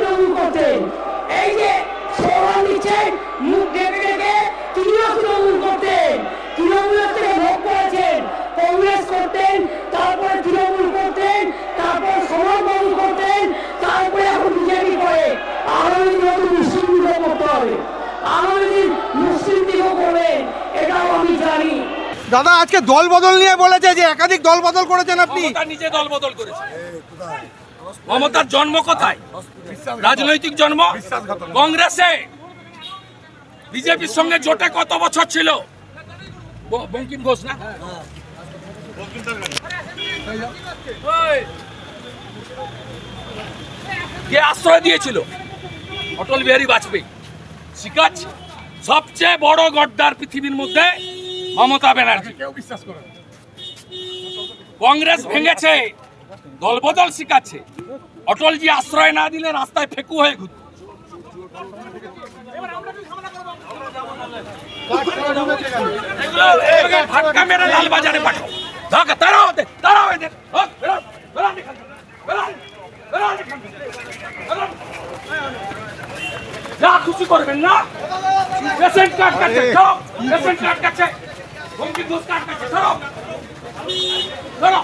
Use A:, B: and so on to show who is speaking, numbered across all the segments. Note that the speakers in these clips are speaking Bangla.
A: করতেন এই যে সোহান দিচ্ছেন মুখ ঢেকে ঢেকে তিনিও তৃণমূল করতেন তৃণমূলের থেকে ভোগ করেছেন কংগ্রেস করতেন তারপরে তৃণমূল করতেন তারপর সমাজবাদী করতেন তারপরে এখন বিজেপি করে। আগামী দিন নতুন মুসলিম লীগও করতে হবে। আগামী দিন মুসলিম করবেন এটাও আমি জানি।
B: দাদা আজকে দল বদল নিয়ে বলেছে যে একাধিক দল বদল করেছেন আপনি।
C: নিজে দল বদল করেছে। মমতার জন্ম কোথায়? রাজনৈতিক জন্ম? কংগ্রেসে। বিজেপির সঙ্গে জোটে কত বছর ছিল? বঙ্কিম ঘোষ না? কে আশ্রয় দিয়েছিল? অটল বিহারী বাজপেয়ী। শিখাচ্ছি সবচেয়ে বড় গড্ডার পৃথিবীর মধ্যে মমতা ব্যানার্জি। কেউ বিশ্বাস করে কংগ্রেস ভেঙেছে। দলবদল শিখাচ্ছে। অটলজি আশ্রয় না দিলে রাস্তায় ফেকু হয়ে ঘুরত। যা খুশি করবেন না। পেশেন্ট কার্ড কাটছে সরো সরো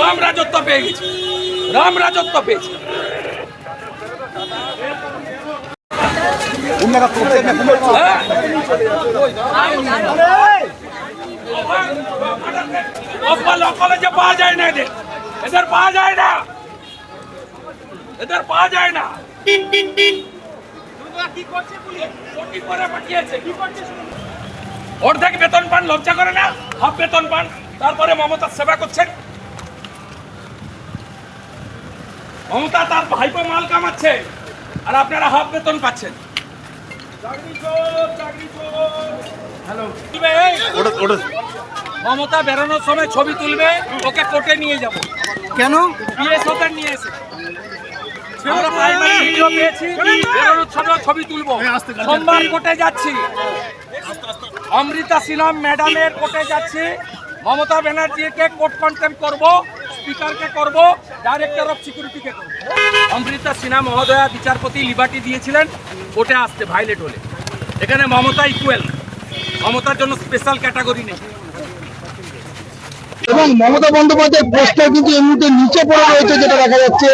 C: রাম রাজত্ব পেয়ে গেছি। রাম রাজত্ব পেয়েছি। হ্যাঁ? কলেজে পাওয়া যায় না এদের। এদের পাওয়া যায় না। এদের পাওয়া যায় না। কি করে পাঠিয়েছে। অর্ধেক বেতন পান লজ্জা করে না? হাফ বেতন পান। তারপরে মমতার সেবা করছেন। মমতা তার ভাইপো মাল কামাচ্ছে আর আপনারা হাফ বেতন পাচ্ছেন। মমতা বেরোনোর সময় ছবি তুলবে ওকে কোর্টে নিয়ে যাব।
B: কেন?
C: বিএস ওদের নিয়ে এসে। আমরা প্রাইমারি ভিডিও পেয়েছি বেরোনোর সময় ছবি তুলবো। সোমবার কোর্টে যাচ্ছি। অমৃতা সিনহা ম্যাডামের কোর্টে যাচ্ছি। মমতা ব্যানার্জিকে কোর্ট কন্টেম করব, স্পিকারকে করব, ডাইরেক্টর অফ সিকিউরিটিকে করব। অমৃতা সিনহা মহোদয়া বিচারপতি লিবার্টি দিয়েছিলেন, কোর্টে আসতে ভাইলেট হলে। এখানে মমতা ইকুয়াল মমতার জন্য স্পেশাল ক্যাটাগরি নেই।
B: এবং মমতা বন্দ্যোপাধ্যায় পোস্টার কিন্তু এই মুহূর্তে নিচে পড়ে রয়েছে, যেটা দেখা যাচ্ছে।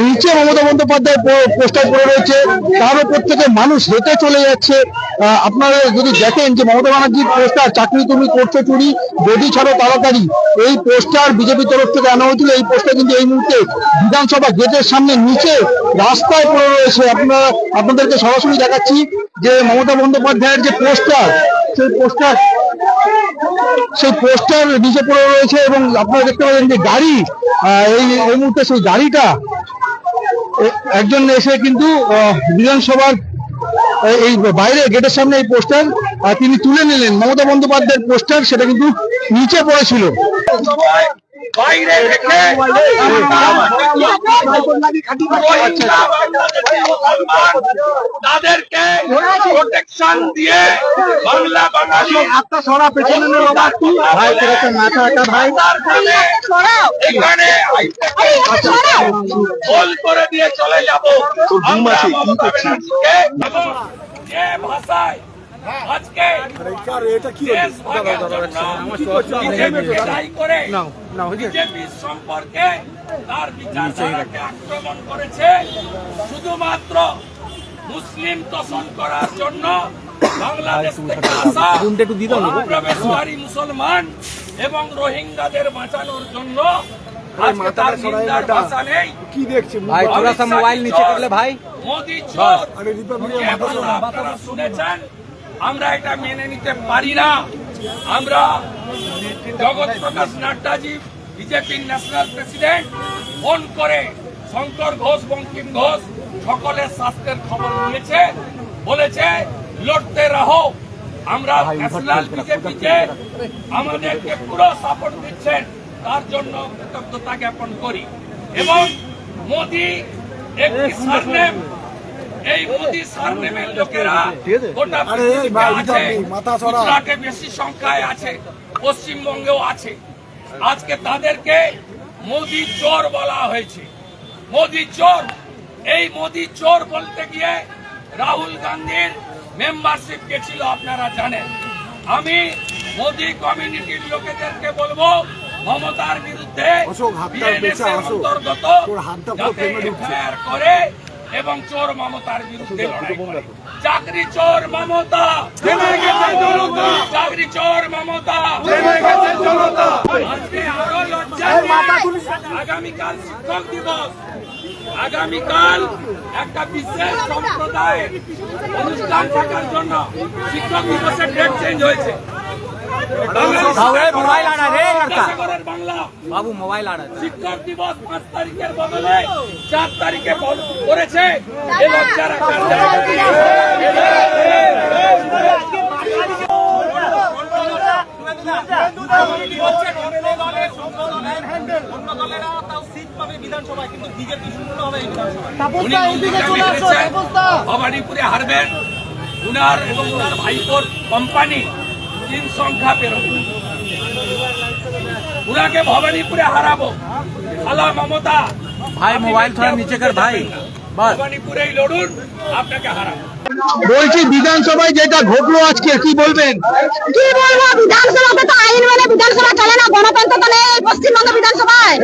B: নিচে মমতা বন্দ্যোপাধ্যায় পোস্টার পড়ে রয়েছে। তার উপর থেকে মানুষ হেঁটে চলে যাচ্ছে। আপনারা যদি দেখেন যে মমতা ব্যানার্জির পোস্টার চাকরি তুমি করছ চুরি যদি ছাড়ো তাড়াতাড়ি। এই পোস্টার বিজেপির তরফ থেকে আনা হয়েছিল। এই পোস্টার কিন্তু এই মুহূর্তে বিধানসভা গেটের সামনে নিচে রাস্তায় পড়ে রয়েছে। আপনারা, আপনাদেরকে সরাসরি দেখাচ্ছি যে মমতা বন্দ্যোপাধ্যায়ের যে পোস্টার সেই পোস্টার সেই পোস্টার নিচে পড়ে রয়েছে এবং আপনারা দেখতে পাচ্ছেন যে গাড়ি এই এই মুহূর্তে সেই গাড়িটা একজন এসে কিন্তু বিধানসভার এই বাইরে গেটের সামনে এই পোস্টার তিনি তুলে নিলেন। মমতা বন্দ্যোপাধ্যায়ের পোস্টার, সেটা কিন্তু নিচে পড়েছিল।
C: বাইরে রেখে তাদেরকে প্রোটেকশন দিয়ে বাংলা বাঙালি
B: হাতটা সরা পেছনে একটু ভাই তোর একটা মাথা একটা ভাই।
C: এখানে গোল করে দিয়ে চলে যাব। আমরা মমতা ব্যানার্জিকে যে ভাষায় আজকে দেশ ভাগের জন্য বিজেপিকে দায়ী করে বিজেপির সম্পর্কে তার বিচারধারাকে আক্রমণ করেছে শুধুমাত্র মুসলিম তোষণ করার জন্য বাংলাদেশ থেকে আসা অনুপ্রবেশকারী মুসলমান এবং রোহিঙ্গাদের বাঁচানোর জন্য
B: কি দেখছি?
C: ভাই মোবাইল নিচে করলে ভাই। মোদি চোর আপনারা শুনেছেন? আমরা এটা মেনে নিতে পারি না। আমরা জগৎ প্রকাশ নাড্ডাজি বিজেপির ন্যাশনাল প্রেসিডেন্ট ফোন করে শঙ্কর ঘোষ বঙ্কিম ঘোষ সকলের স্বাস্থ্যের খবর নিয়েছে বলেছে লড়তে রাহো। আমরা ন্যাশনাল বিজেপিকে আমাদেরকে পুরো সাপোর্ট দিচ্ছেন তার জন্য কৃতজ্ঞতা জ্ঞাপন করি। এবং মোদি একটি সারনেম এই মোদি সারনেমের লোকেরা গোটা পৃথিবীতে আছে। গুজরাটে বেশি সংখ্যায় আছে পশ্চিমবঙ্গেও আছে। আজকে তাদেরকে মোদি চোর বলা হয়েছে। মোদি চোর। এই মোদি চোর বলতে গিয়ে রাহুল গান্ধীর মেম্বারশিপ গেছিল আপনারা জানেন। আমি মোদি কমিউনিটির লোকেদেরকে বলব মমতার বিরুদ্ধে। অন্তর্গত করে এবং চোর মমতার বিরুদ্ধে লড়াই করে। চাকরি চোর মমতা। চাকরি চোর মমতা। আজকে আরও লজ্জা আগামীকাল শিক্ষক দিবস। আগামীকাল একটা বিশেষ সম্প্রদায়ের অনুষ্ঠান থাকার জন্য শিক্ষক দিবসের ডেট চেঞ্জ হয়েছে।
D: মোবাইল আনা রে লড়কা। বাবু মোবাইল আনা
C: শিক্ষক দিবস পাঁচ তারিখের বদলে চার তারিখে করেছে। এ লজ্জা রাখার ভবানীপুরে হারবেন। উনার এবং উনার ভাইপোর কোম্পানি তিন সংখ্যা পেরোবে উনাকে ভবানীপুরে হারাবো। খালা মমতা
D: ভাই, মোবাইল থোড়া নিচে কর, ভাই।
C: ভবানীপুরেই লড়ুন আপনাকে হারাবো।
B: বলছি বিধানসভায় যেটা ঘটলো আজকে কি বলবেন?
E: কি বলব? বিধানসভাতে তো আইন মেনে বিধানসভা চলে না গণতন্ত্র তো নেই পশ্চিমবঙ্গ বিধানসভায়।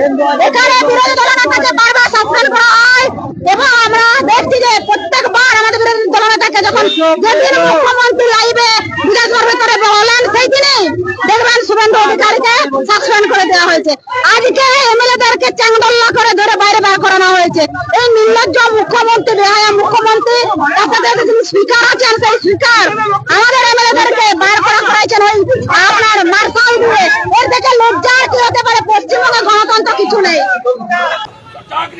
E: এখানে বিরোধী দলনেতাকে বারবার সাসপেন্ড করা হয় এবং আমরা দেখছি যে প্রত্যেকবার আমাদের বিরোধী দলনেতাকে যখন যেদিন মুখ্যমন্ত্রী লাইভে বিধানসভার ভিতরে বলেন সেই দেখবেন শুভেন্দু অধিকারীকে সাসপেন্ড করে দেওয়া হয়েছে। আজকে চ্যাংদোল্লা করে ধরে বাইরে বার করানো হয়েছে। এই নির্লজ্জ মুখ্যমন্ত্রী মুখ্যমন্ত্রী যিনি স্পিকার আছেন, সেই স্পিকার আমাদের এমএলএদেরকে বার করা হয়েছে ওই আপনার দিয়ে এর থেকে লজ্জা আর কি হতে পারে পশ্চিমবঙ্গে গণতন্ত্র কিছু নেই
C: চাকরি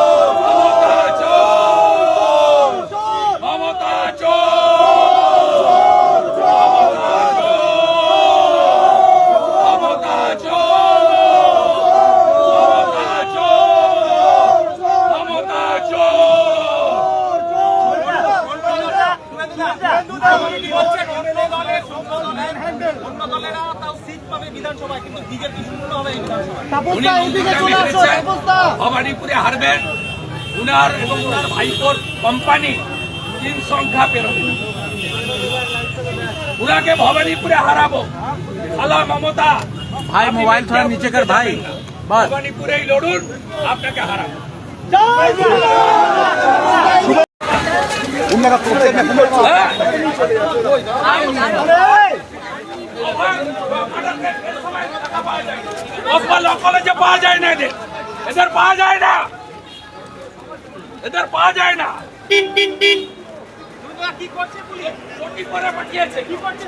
C: ভবানীপুরে হারবেন উনার এবং উনার ভাইপোর কোম্পানি তিন সংখ্যা পেরোবে। উনাকে ভবানীপুরে হারাবো। খালা মমতা
D: ভাই, মোবাইল থোড়া নিচে কর, ভাই।
C: ভবানীপুরেই লড়ুন আপনাকে হারাবো। ওসমান ল কলেজে পাওয়া যায় না এদের। এদের পাওয়া যায় না এদের পাওয়া যায় না পুলিশ করে পাঠিয়েছে কি করছে